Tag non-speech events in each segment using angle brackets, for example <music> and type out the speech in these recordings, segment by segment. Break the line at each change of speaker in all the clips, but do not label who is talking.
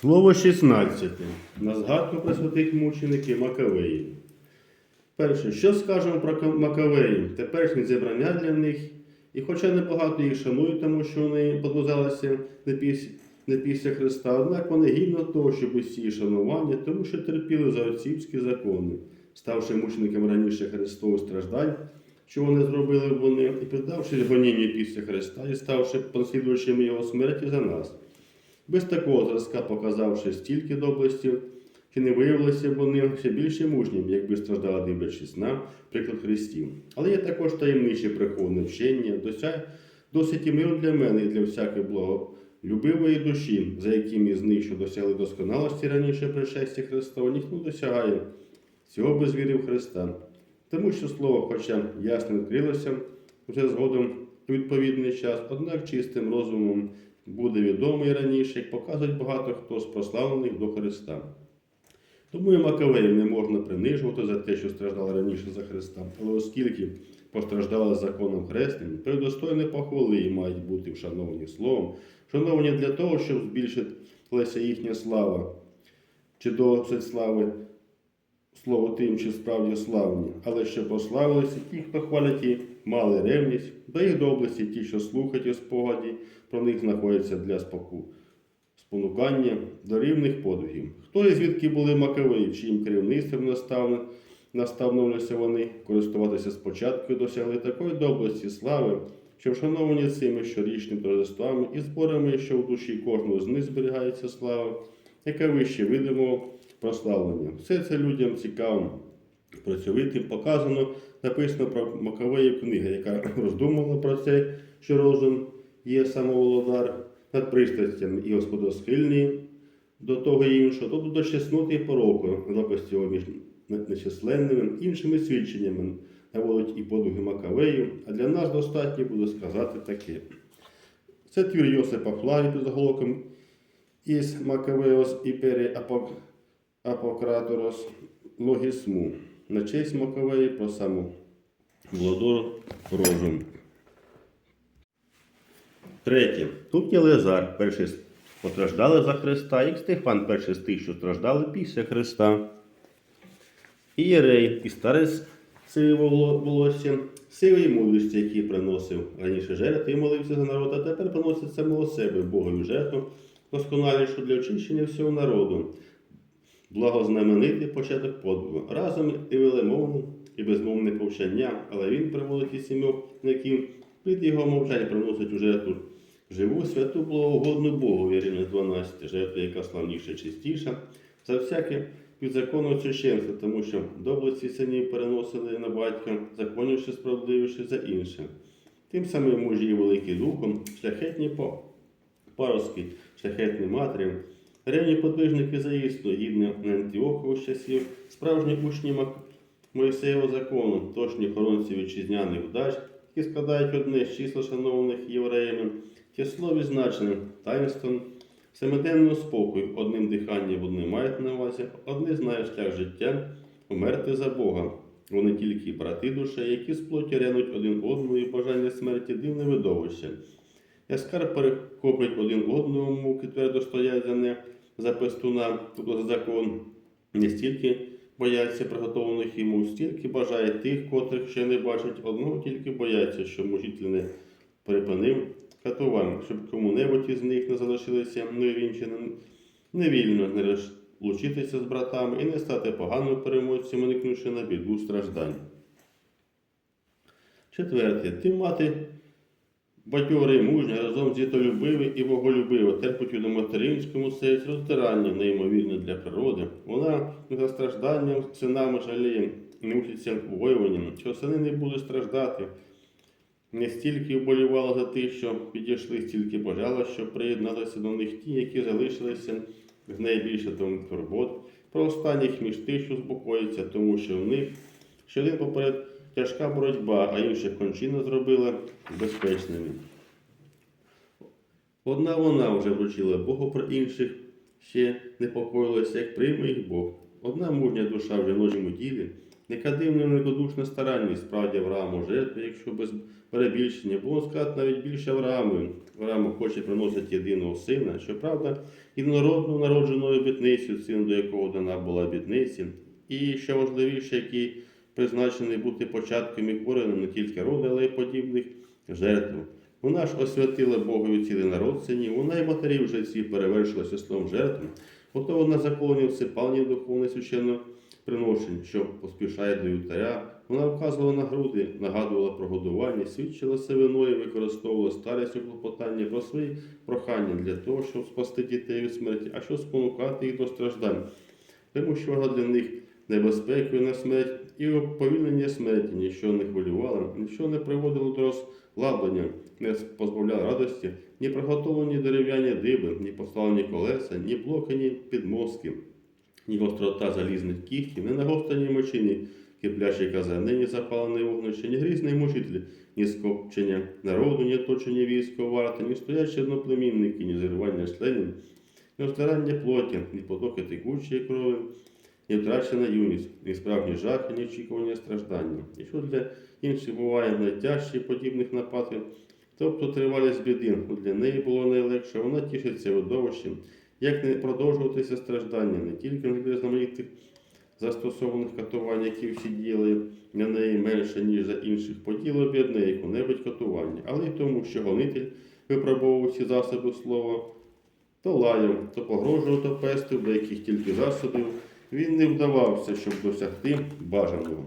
Слово 16. На згадку про святих мучеників Макавеїв. Перше, що скажемо про Ка- Макавеїв? Теперішнє зібрання для них. І хоча небагато їх шанують, тому що вони подвизалися не після, Христа, однак вони гідно того, щоб усі шанування, тому що терпіли за отцівські закони, ставши мучениками раніше Христових страждань, що вони зробили вони, і піддавшись гонінню після Христа, і ставши послідуючими Його смерті за нас. Без такого зразка, показавши стільки доблестів, чи не виявилися б вони ще більше мужніми, якби страждали дивлячись на приклад Христів. Але є також таємниче приховане вчення, досить і миру для мене і для всякої благолюбивої душі, за яким із них, що досягли досконалості раніше пришестя Христова, ніхто досягає цього без віри в Христа. Тому що слово, хоча ясно відкрилося вже згодом у відповідний час, однак чистим розумом буде відомий раніше, як показують багато хто з прославлених до Христа. Тому і Макавеїв не можна принижувати за те, що страждали раніше за Христа, але оскільки постраждали законом хресним, то й достойні похвали і мають бути вшановані словом, шановані для того, щоб збільшилася їхня слава, чи досить слави? Слово тим, чи справді славні, але щоб прославилися ті, хто хвалять і мали ревність, до їх доблесті ті, що слухають у спогаді, про них знаходяться для споку. Спонукання до рівних подвигів. Хто і звідки були Макавеї, чиїм керівництвом наставно, наставнилися вони користуватися спочатку і досягли такої доблесті слави, що вшановані цими щорічними торжествами і зборами, що в душі кожного з них зберігається слава, яка вище видимого прославлення. Все це людям цікавим, працьовитим показано, написано про Макавеїв книга, яка <clears throat> роздумувала про це, що розум є самоволодар над пристрастями і господосхильні до того іншого, тобто до чесноти і пороку, лопасті його між нечисленними іншими свідченнями наводить і подвиги Макавеїв, а для нас достатньо буде сказати таке. Це твір Йосипа Флаві під заголовком із Макавеос і Апократорос Логісму на честь Макавеї про саму Володору Рожу. Третє. Тут є перший постраждали за Христа, як Стефан, перший з тих, що страждали після Христа. Ієрей і старець воло- волосся, сивої мудрості, який приносив раніше жертви і молився за народ, а тепер приносить самого себе Богові жертву, досконалішу для очищення всього народу. Благознаменитий початок подвигу. Разом і велемовне, і безмовне повчання, але він приводить і сімьох яким під його мовчання приносить у жертву живу святу благогодну Богу, Ірина 12, жертва, яка славніша, чистіша, за всяке підзаконне священство, тому що доблесті синів переносили на батька, законніше, справедливіше за інше. Тим самим мужі великі духом, шляхетні пароски, шляхетні матері, ревні подвижники заїсно, гідні Антіоху з часів, справжні учні Моїсеєвого закону, точні хоронці вітчизняних вдач, які складають одне з числа шанованих євреями, число відзначене таїнством семиденного спокою, одним диханням вони мають на увазі, одне знає шлях життя, умерти за Бога. Вони тільки брати душі, які з плоті рянуть один одного і бажання смерті дивне видовище. Яскар перехоплять один одного, муки твердо стоять за не за пестуна, тобто за закон, не стільки бояться приготованих йому, стільки бажає тих, котрих ще не бачать, одного тільки бояться, що мужитель не припинив катувань, щоб кому-небудь із них не залишилися невінченим, невільно не розлучитися з братами і не стати поганими переможцем, уникнувши на біду страждань. Четверте, ти мати Бадьорий, мужня, разом з дітолюбивий і боголюбива, терпить у материнському серці роздирання, неймовірне для природи. Вона за стражданням синами жаліє, не мучиться воюванням, що сини не будуть страждати. Не стільки вболівала за тих, що підійшли, стільки бажала, що приєдналися до них ті, які залишилися з найбільше турбот. Про останніх між тих, що спокоїться, тому що в них щодень поперед тяжка боротьба, а інших кончина зробила безпечними. Одна вона вже вручила Богу про інших, ще непокоїлася, як прийме їх Бог. Одна мужня душа в жіночому тілі Яка дивна великодушна старанність справді Аврааму жертви, якщо без перебільшення, було сказати навіть більше Аврааму. Аврааму хоче приносити єдиного сина, щоправда, єдинородну народжену обітницю, син до якого дана була обітниці, і що важливіше, який призначений бути початком і коренем не тільки роду, але й подібних жертв. Вона ж освятила Богові цілий народ синів, вона і матерів вже ці перевершила числом жертв, готова на законі всипалні духовне священно приношень, що поспішає до вівтаря. Вона вказувала на груди, нагадувала про годування, свідчила сивиною, використовувала старість у клопотання про свої прохання для того, щоб спасти дітей від смерті, а щоб спонукати їх до страждань, тому що вона для них небезпекою на смерть і уповільнення смерті. Нічого не хвилювало, нічого не приводило до розслаблення, не позбавляло радості, ні приготовлені дерев'яні диби, ні поставлені колеса, ні блоки, ні підмостки, ні гострота залізних кіхтів, ні нагостані мечі, ні киплячі казани, ні запалене вогнище, ні грізний мучитель, ні скопчення народу, ні оточення військової варти, ні стоячі одноплемінники, ні зірвання членів, ні розтирання плоті, ні потоки текучої крові, ні втрачена юність, ні справжні жахи, ні очікування страждання. І що для інших буває найтяжчі подібних нападків, тобто тривалість біди, для неї було найлегше, вона тішиться видовищем, як не продовжуватися страждання, не тільки для знаменитих застосованих катувань, які всі діяли на неї менше, ніж за інших, поділо б одне яку-небудь катування, але й тому, що гонитель випробовував всі засоби слова, то лаяв, то погрожував, то пестив, до яких тільки засобів він не вдавався, щоб досягти бажаного.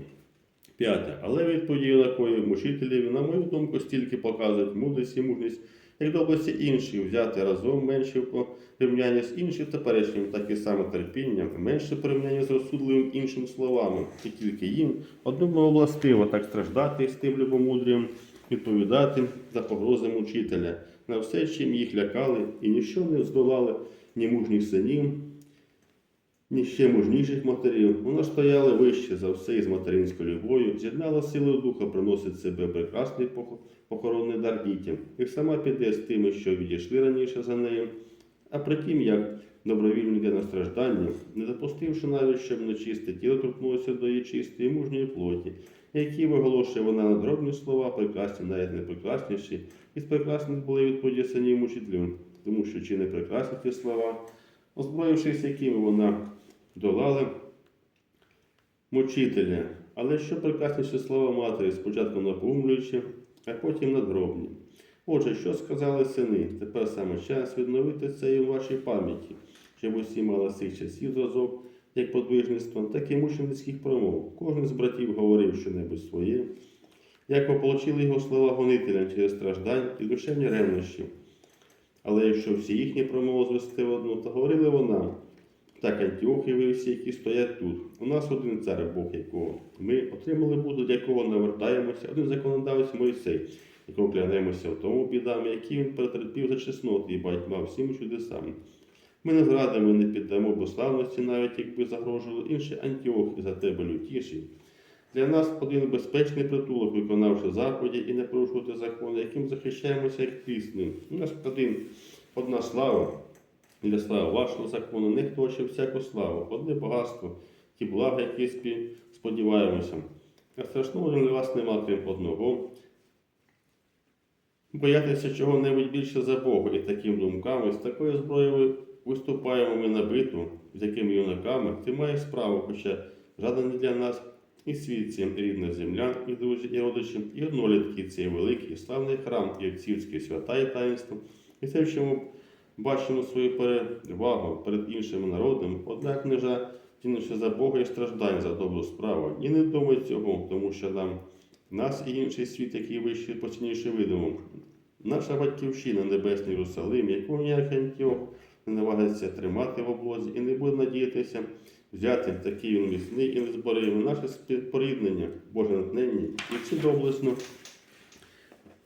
П'яте. Але відповіді на кої мучителів, на мою думку, стільки показують мудрість і мужність, як до області інші взяти разом менше в порівнянні з іншим теперішнім, так і саме терпіння, менше в порівнянні з розсудливим іншим словами, і тільки їм одному властиво так страждати з тим любомудрієм, відповідати за погрози мучителя на все, чим їх лякали, і ніщо не здолали ні мужніх синів, ні ще мужніших матерів. Вона стояла вище за все із материнською любов'ю, з'єднала силою духа, приносить себе прекрасний похоронний дар дітям, і сама піде з тими, що відійшли раніше за нею. А притім, як добровільно йде на страждання, не допустивши навіть, щоб нечисте тіло торкнулося до її чистої мужньої плоті, які виголошує вона на дробні слова, прекрасні, навіть не прекрасніші, із прекрасних були відповіді синів мучителю, тому що чи не прекрасні ті слова, озброївшись, якими вона долала мучителя. Але що прекрасніше слова матері, спочатку напумлюючи, а потім надробні. Отже, що сказали сини? Тепер саме час відновити це і у вашій пам'яті, щоб усі мали з цих часів зразок, як подвижництва, так і мученицьких промов. Кожен з братів говорив щонебудь своє, як ополчили його слова гонителя через страждань і душевні ревнощі. Але якщо всі їхні промови звести в одну, то говорили вона. Так, Антіохи, ви всі, які стоять тут. У нас один цар Бог якого. Ми отримали буду, для якого навертаємося, один законодавець Мойсей, якого клянемося в тому бідам, які він перетерпів за чесноти і багатьма всіми чудесами. Ми не зрадимо, не піддамо безславності, навіть якби загрожували інші Антіохи за тебе лютіші. Для нас один безпечний притулок, виконавши заповіді і не порушувати закони, яким захищаємося як піснею. У нас один, одна слава. Для слави вашого закону, не хто ще всяку славу, одне багатство, ті блага, які сподіваємося. А страшного для вас нема крім одного. Боятися чого-небудь більше за Бога і таким думками, з такою зброєю виступаємо ми на битву, з якими юнаками ти маєш справу, хоча жаден для нас і світ цим рідна земля, і друзі, і родичі, і однолітки цей великий, і славний храм, і отцівські свята і таїнство. І це в чому бачимо свою перевагу перед іншими народами, однак не жадінуся за Бога і страждань за добру справу. І не думай цього, тому що нам нас і інший світ, який вищий поцінніше видимо. Наша батьківщина, Небесний Єрусалим, яку ніякий Антіох не навагиться тримати в облозі і не буде надіятися взяти такий він міцний і незборимий наше співпоріднення, Боже натхнення, і всі доблесно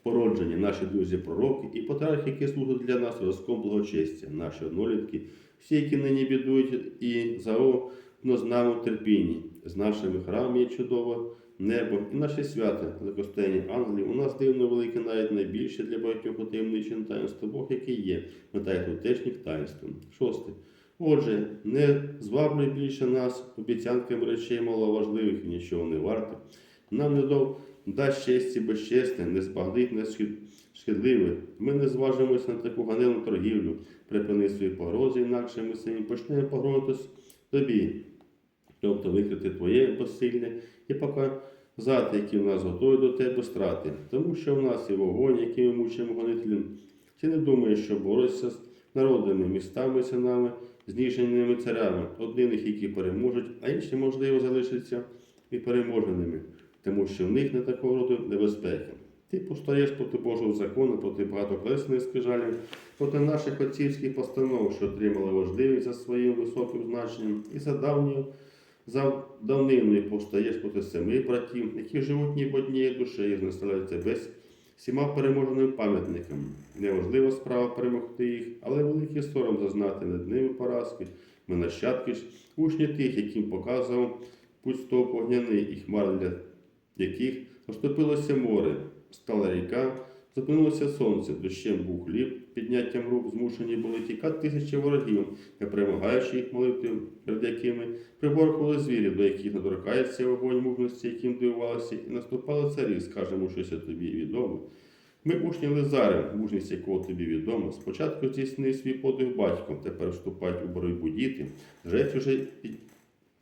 породжені наші друзі пророки і патріархи, які служать для нас зразком благочестя, наші однолітки, всі, які нині бідують і заовно з нами в терпінні, з нашими храмами є чудове небо і наші свята, закостені ангелів, у нас дивно велике, навіть найбільше для багатьох утаємничень таїнство Бог, який є, мета тутешніх таїнств. Шосте. Отже, не зваблюй більше нас обіцянками речей маловажливих і нічого не варти. Нам не до дасть честі безчесне, не збагнить не шкідливе. Ми не зважимося на таку ганебну торгівлю. Припини свої погрози, інакше ми самі почнемо погрожуватись тобі. Тобто викрити твоє безсилля і показати, які в нас готові до тебе страти. Тому що в нас є вогонь, який ми мучимо гонителям. Ти не думаєш, що боротися з народами, містами, синами, зніженими царями, одних, які переможуть, а інші, можливо, залишаться і переможеними, тому що в них не такого роду небезпеки. Ти постаєш проти Божого закону, проти багатокресних скрижалів, проти наших отцівських постанов, що отримали важливість за своїм високим значенням, і за давньою за давниною повстаєш проти семи братів, які живуть ніби однією душею, населяють тебе всіма переможеними пам'ятниками. Неможлива справа перемогти їх, але великий сором зазнати над ними поразки. Ми нащадки учні тих, яким показував путь стовп огняний і хмар, для яких розтопилося море, стала ріка, зупинилося сонце, дощем був хліб, підняттям рук змушені були тікати тисячі ворогів, не перемагаючи їх молитви, перед якими приборкували звірі, до яких наторкається вогонь мужності, яким дивувалися, і наступали царі, скажемо щось тобі відоме. Ми учні Лизари, мужність якого тобі відомо, спочатку здійснив свій подвиг батьком, тепер вступають у боротьбу діти, жрець уже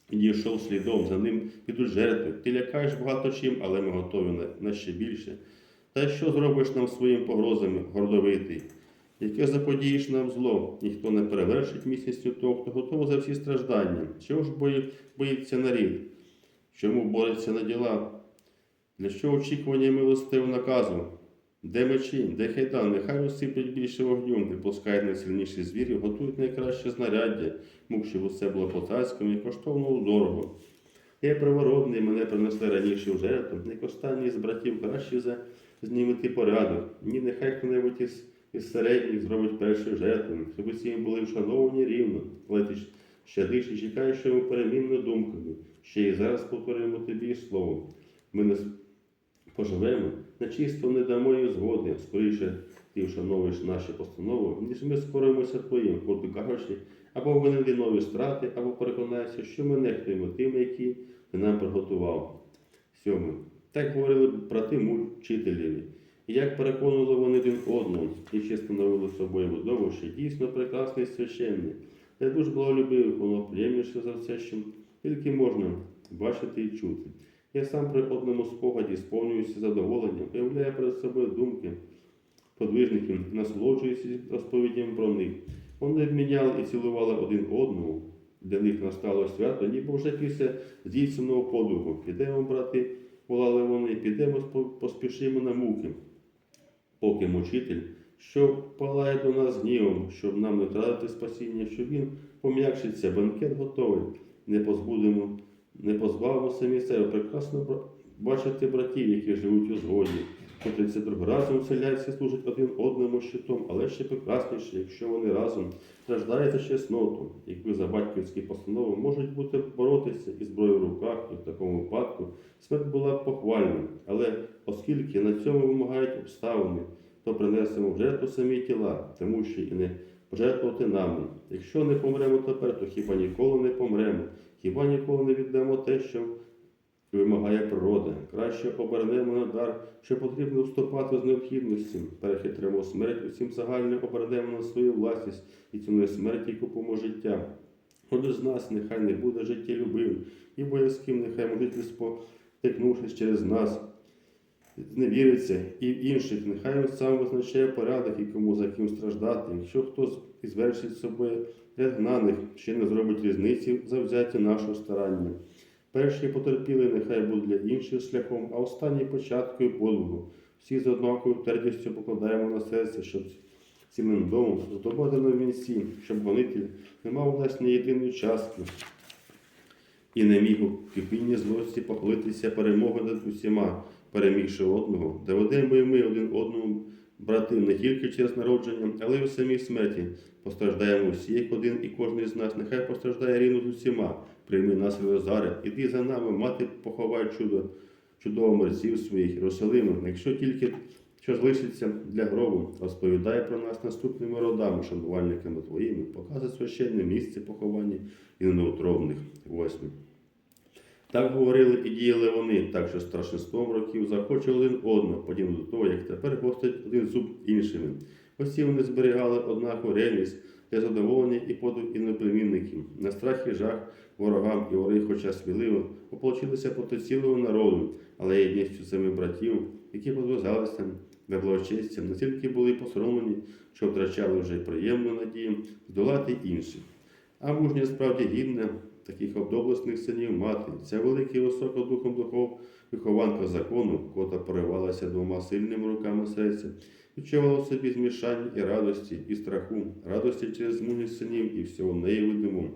підійшов слідом, за ним підуть жертви. Ти лякаєш багато чим, але ми готові на, на ще більше. Та що зробиш нам своїм погрозами, гордовитий? Яке заподієш нам зло, ніхто не перевершить міцністю того, хто готовий за всі страждання. Чого ж бої, боїться нарід? Чому бореться на діла? Для що очікування милостивого наказу? Де мечі, де хайдан, нехай розсиплять більше вогню, не пускають найсильніші звірі, готують найкраще знаряддя, мук, щоб усе було по-царському і коштовно дорого. Я приворотний, мене принесли раніше в жертву, як останній з братів краще за знімати порядок. Ні, нехай хто-небудь із, із середніх зробить першою жертвою, щоб усі були вшановані рівно, але ти ж щадиш і чекаєш, що ми перемінною думкою. Ще й зараз повторюємо тобі слово. Ми не поживемо, на чисто не дамо їй згоди. Скоріше ти вшановуєш наші постанови, ніж ми скоримося твоїм, коротко кажучи, або винен нові страти, або переконаєшся, що ми нехтуємо тими, які ти нам приготував. Сьоме. Так говорили брати мучителеві. І як переконували вони один одного, і ще становили собою видовище, дійсно прекрасний священник. Я дуже благолюбив, воно приємніше за все, що тільки можна бачити і чути. Я сам при одному спогаді сповнююся задоволенням, уявляю перед собою думки подвижників, насолоджуюся розповідями про них. Вони обміняли і цілували один одного. Для них настало свято, ніби вже після здійсненого подвигу. Підемо, брати, волали вони, підемо, поспішимо на муки. Поки мучитель, що палає до нас гнівом, щоб нам не втратити спасіння, щоб він пом'якшиться, банкет готовий, не позбудемо, не позбавимо самі себе прекрасно бачити братів, які живуть у згоді, котрі це друг разом селяться, служать один одному щитом, але ще прекрасніше, якщо вони разом страждають чесноту, якби за батьківські постанови можуть бути боротися із зброєю в руках, і в такому випадку смерть була похвальна. Але оскільки на цьому вимагають обставини, то принесемо в жертву самі тіла, тому що і не пожертвувати нами. Якщо не помремо тепер, то хіба ніколи не помремо, хіба ніколи не віддамо те, що вимагає природа. Краще обернемо на дар, що потрібно вступати з необхідності. Перехитримо смерть, усім загально обернемо на свою власність і ціною смерті купимо життя. Один з нас нехай не буде життєлюбивим, і боязким нехай молитві спотикнувшись через нас, зневіриться, і в інших, нехай він сам визначає порядок і кому за ким страждати. Якщо хтось і звершить собою ряд гнаних, ще не зробить різниці завзяття нашого старання. Перші потерпіли, нехай будуть для інших шляхом, а останні початкою подвигу. Всі з однакою твердістю покладаємо на серце, щоб цілим домом здобути на вінці, щоб гонитель не мав нас єдиної частки і не міг у кипінні злості похвалитися перемогою над усіма, перемігши одного, доведемо і ми один одному брати не тільки через народження, але й у самій смерті. Постраждаємо всі, як один і кожен з нас, нехай постраждає рівно з усіма. Прийми нас, Лозаре, іди за нами, мати поховай чудо, чудово мерців своїх, Єрусалиму. Якщо тільки що залишиться для гробу, розповідає про нас наступними родами, шанувальниками твоїми, показує священне місце поховання і неутробних восьми. Так говорили і діяли вони, так що страшенством років захоче один одного, подібно до того, як тепер гостить один зуб іншими. Усі вони зберігали однакову ревність для задоволення і подив іноплемінників. На страх і жах ворогам і вори, хоча сміливо, ополчилися проти цілого народу, але єдністю семи братів, які подвизалися на благочестя, настільки були посоромлені, що втрачали вже приємну надію здолати інших. А мужня справді гідна таких обдоблесних синів мати, ця велика і висока духом духов вихованка закону, кота поривалася двома сильними руками серця, відчувала в собі змішання і радості, і страху, радості через мужність синів і всього невидимого,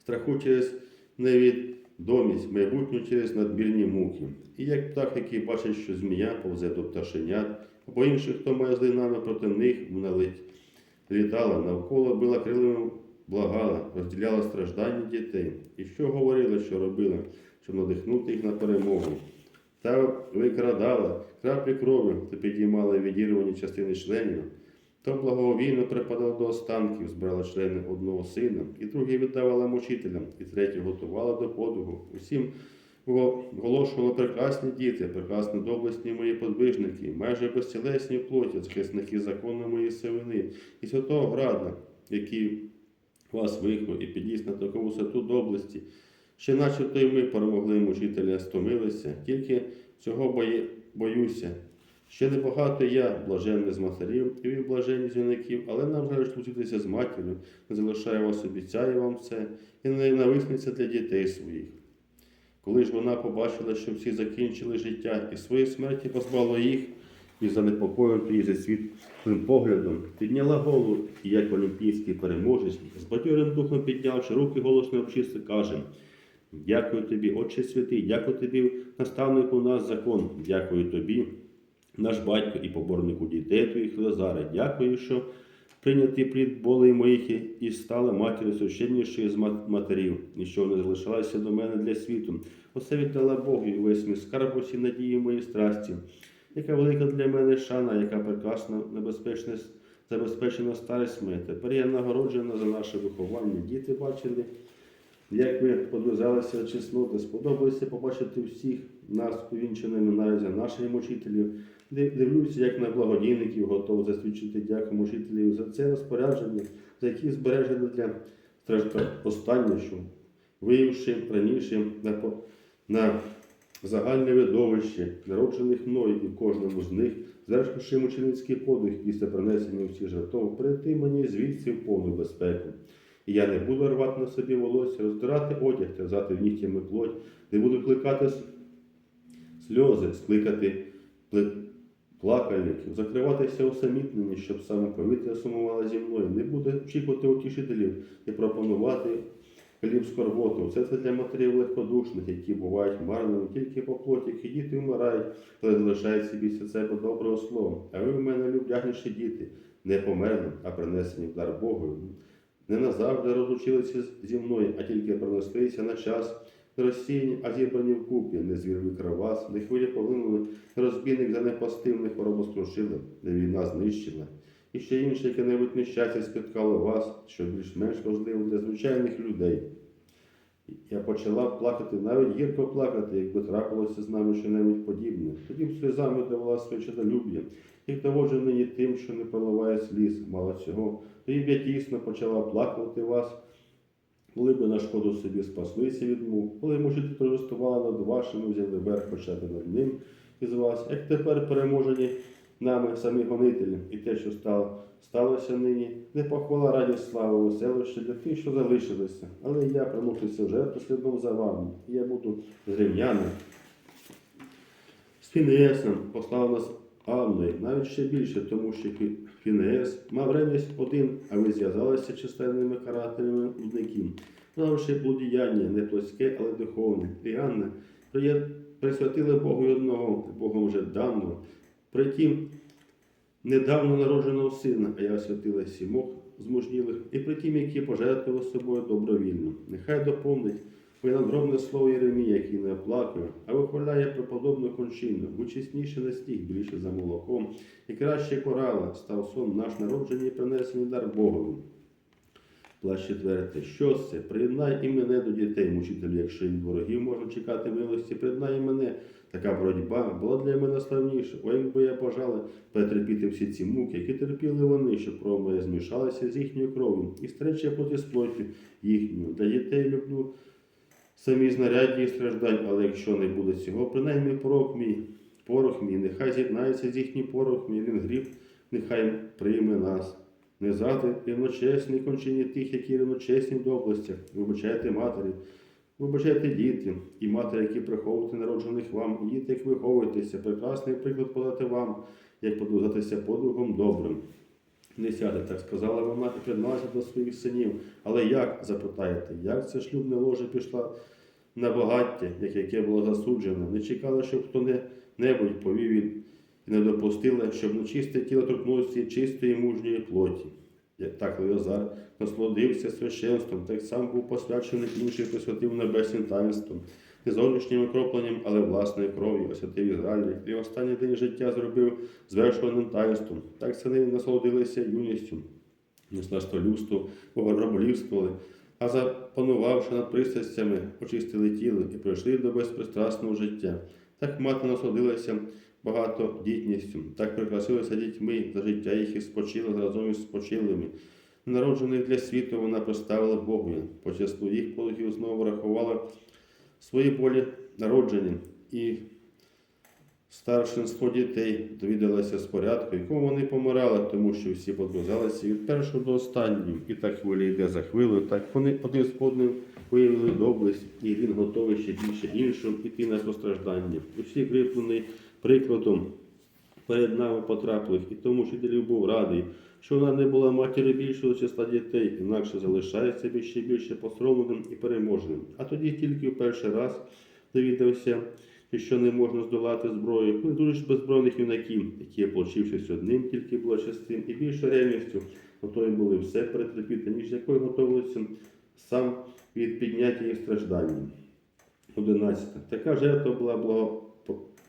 страху через невідомість, майбутню через надмірні муки. І як птах, який бачить, що змія повзе до пташенят, або інших, хто має злий намір проти них, вона літала. Навколо, била крилами благала, розділяла страждання дітей. І що говорила, що робила, щоб надихнути їх на перемогу. Та викрадала краплі крові та підіймала відірвані частини членів. То благовійно припадала до останків, збирала члени одного сина, і другий віддавала мучителям, і третій готувала до подвигу. Усім оголошувала прекрасні діти, прекрасні доблесні мої подвижники, майже безцілесні плоті, захисники закону мої сивини, і святого града, який вас вихов і підніс на таку висоту доблесті, ще начебто й ми перемогли мучителя, стомилися, тільки цього бої, боюся. Ще небагато я, блаженний з матерів, і ви блаженні з юнаків, але нам жаль лучитися з матір'ю, не залишаю вас, обіцяю вам це, і не ненависниця для дітей своїх. Коли ж вона побачила, що всі закінчили життя і своєї смерті позбавила їх, і занепокоєним її зі світлим поглядом, підняла голову і, як олімпійський переможець, з бадьорим духом піднявши руки голосно обчисти, каже: Дякую тобі, Отче святий, дякую тобі, наставнику нас закон, дякую тобі, наш батько і поборнику дітей твоїх Лазаре, дякую, що прийнятий плід болей моїх і- стала матір'ю священнішою з матерів, і що не залишалася до мене для світу. Оце віддала Богу і весь мій скарб усі надії мої страсті. Яка велика для мене шана, яка прекрасна, небезпечна, забезпечена старість моя. Тепер я нагороджена за наше виховання. Діти бачили, як ви подвизалися чесноти, сподобалося побачити всіх нас увінченими навіть за наших мучителів. Дивлюся, як на благодійників готов засвідчити дяку мучителів за це розпорядження, за які збережені для страждань останнього, виявивши раніше на загальне видовище, народжених мною і кожному з них, звершивши мученицький подвиг після принесення всіх жертв, прийти мені звідси в повну безпеку. І я не буду рвати на собі волосся, роздирати одяг, терзати нігтями плоть, не буду кликати сльози, скликати плакальників, закриватися усамітнені, щоб саме повітря сумувало зі мною, не буде очікувати утішителів і пропонувати хліб скорботу. Все це для матерів легкодушних, які бувають марними тільки по плоті, які діти вмирають, коли залишається після себе доброго слова. А ви в мене люб'яніші діти, не померли, а принесені в дар Богу. Не назавжди розлучилися зі мною, а тільки пронеслися на час. Не розсіяні, а зібрані вкупі, не звірві кровас, не хвиля полинули, не розбійник занепастив, не хворобу струшили, не війна знищила. І ще інше яке-небудь нещастя спіткало вас, що більш-менш важливо для звичайних людей. Я почала плакати, навіть гірко плакати, якби трапилося з нами щось подібне. Тоді б сльозами давала своє чоловілюб'я, як доводжу нині тим, що не проливає сліз, мало цього. Тоді б я дійсно почала плакати вас, коли б на шкоду собі спаслися від мук, коли мужити торжествували над вашим, взяли верх хоча б над ним із вас, як тепер переможені нами самі гонителі, і те, що стало, сталося нині, не похвала радість славу веселище для тих, що залишилися. Але я примушуся вже послідом за вами. Я буду з рівняним, з Фінеєсом послав нас Анною, навіть ще більше, тому що Фі- Фінеєс мав ревність один, а ви зв'язалися численними карателями блудників, давши блудіяння, не плоське, але духовне. І Анна присвятили Богу одного, Богом вже давно, притім недавно народженого сина, а я освятила сімох змужнілих, і притім, які пожертвували собою добровільно. Нехай доповнить Ви надгробне слово Єремія, який не оплакує, а вихваляє преподобну кончину, бо чесніше не стіг більше за молоком, і краще корала став сон наш народжений і принесений дар Богові. Плащ четверте. Що це? Приєднай і мене до дітей, мучителю, якщо від ворогів можна чекати милості, приєднай і мене. Така боротьба була для мене славніша. О, якби я бажала перетерпіти всі ці муки, які терпіли вони, щоб кров моя змішалася з їхньою кров'ю, і стрече проти сплоті їхню. Для дітей люблю самі знаряддя і страждань, але якщо не буде цього, принаймні порох мій, порох мій, нехай з'єднається з їхній порох мій, він гріб, нехай прийме нас. Не зради рівночесні кончині тих, які рівночесні в областях. Вибачайте матері, вибачайте діти, і матері, які приховуєте народжених вам, і діти, як виховуєтеся, прекрасний приклад подати вам, як подвигатися подвигом добрим. Не сяде, так сказала вона і приєдналася до своїх синів. Але як, запитаєте, як це шлюбне ложе пішла на багаття, як яке було засуджене? Не чекали, щоб хто-небудь повів і не допустили, щоб нечисте тіло торкнулося чистої мужньої плоті. Так Леозар насолодився священством, так сам був посвячений інший посвятив небесним таїнством, не зовнішнім окропленням, але власною кров'ю освятив Ізраїль, і останній день життя зробив звершуваним таїнством. Так сини насолодилися юністю, не сластолюбство, раболівствували, а запанувавши над пристрастями, очистили тіло і прийшли до безпристрасного життя. Так мати насолодилася багатодітністю, так прикрасилася дітьми за життя їх і спочила разом із спочилими. Народжених для світу вона поставила Богові, по числу їх подвигів знову рахувала свої болі народження і старшинство дітей довідалося з порядку, якому вони помирали, тому що всі подвизалися від першого до останнього. І так хвиля йде за хвилею, так вони один з одним виявили доблесть, і він готовий ще більше іншим іти на постраждання. Усі кріплені прикладом перед нами потрапили, і тому вчителів був радий, що вона не була матір'ю більшого числа дітей, інакше залишається більше ще більше посромленим і переможним. А тоді тільки в перший раз довідався, що не можна здолати зброю, коли дуже беззбройних юнаків, які, ополчившись одним, тільки було частин і більше ревністю, готові були все перетерпіти, ніж якою готовилися сам від підняття їх страждання. 11. Така жертва була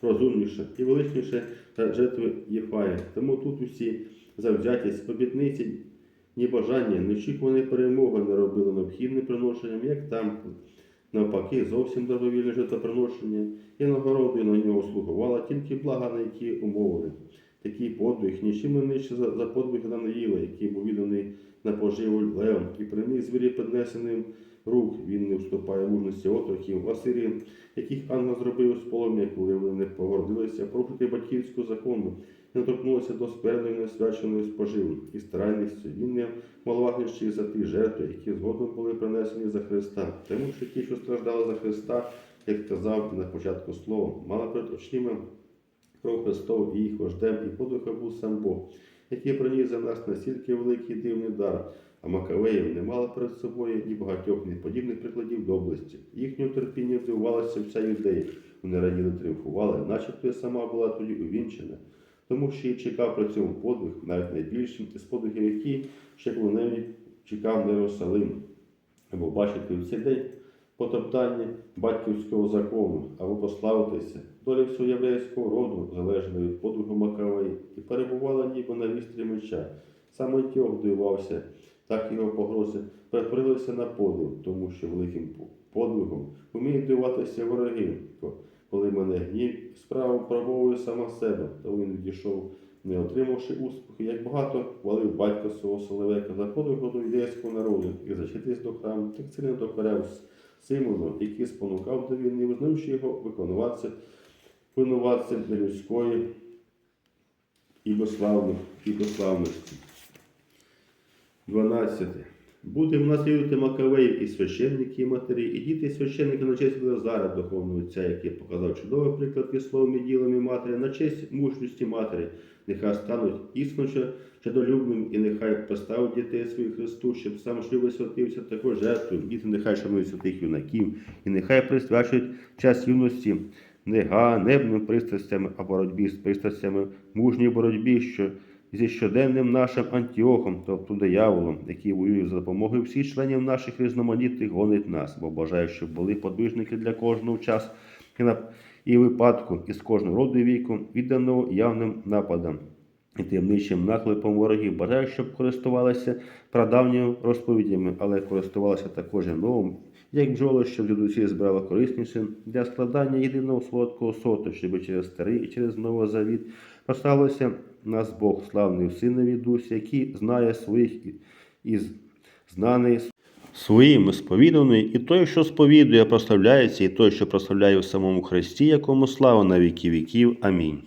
благорозумніша і величніша та жертви Єфая. Тому тут усі завзятість, обітниці, ні бажання, неочікуваної перемоги не робили необхідним приношенням, як там, навпаки, зовсім добровільне жертвоприношення, і нагородою на нього слугувала тільки блага, на які умовили. Такий подвиг нічим не нижче за, за подвиг Даниїла, який був відданий на поживу Леом, і приніс звірі піднесеним рук. Він не вступає в мужності отроків в Асирії, яких ангел зробив з полум'я, коли вони не погордилися порушити батьківську закону, не торкнулися до скверної несвяченої споживи. І старанністю він не маловажніший за ті жертви, які згодом були принесені за Христа. Тому що ті, що страждали за Христа, як сказав на початку слова, мали перед очима кров Христов і їх вождем, і подвигом був сам Бог, який приніс за нас настільки великий дивний дар, а Макавеїв не мала перед собою ні багатьох, ні подібних прикладів доблесті. Їхньому терпінню здивувалася вся юдея. Вони раділи тріумфували, начебто і сама була тоді увінчена. Тому що й чекав при цьому подвиг, навіть найбільшим із подвигів, які ще коли-небудь чекав на Єрусалим. Або бачити в цей день потоптання батьківського закону, або пославитися. Доля всього єврейського роду залежала від подвигу Макавеї і перебувала ніби на вістрі меча. Саме Антіох дивувався, так його погрози перетворилися на подив, тому що великим подвигом вміє диватися вороги, Коли мене гнів справу пробовує сама себе, то він відійшов, не отримавши успіху, як багато хвалив батька свого Соловека за подвигу до ідейського народу і зачитись до храму, так сильно докоряв Симону, який спонукав до війни, визнавши його виконуватися винуватцем людської і дославності. 12. Буде в нас вірити Макавеїв і священники, і матері, і діти священники на честь Лазара, духовного отця, який показав чудовий приклад і словом і ділом матері, на честь мужності матері, нехай стануть існуче чудолюбним, і нехай поставить дітей своїх Христу, щоб сам шлюби святився також жертвою. Діти нехай шанують святих юнаків, і нехай присвячують час юності неганебним пристрастями, а боротьбі з пристрастями, мужній боротьбі, що зі щоденним нашим антіохом, тобто дияволом, який воює за допомогою всіх членів наших різноманітних, гонить нас, бо бажає, щоб були подвижники для кожного часу і, на, і випадку, із кожного роду віку, відданого явним нападам. І таємничим наклепом ворогів бажаю, щоб користувалися прадавніми розповідями, але користувалися також і новим, як бджоли, що в дідусі збирала корисніше для складання єдиного солодкого соту, щоб через старий і через новий завіт поставилося нас Бог, славний в Синові Дусі, який знає своїх і знаний своїм сповіданий, і той, що сповідує, прославляється, і той, що прославляє в самому Христі, якому слава на віки віків. Амінь.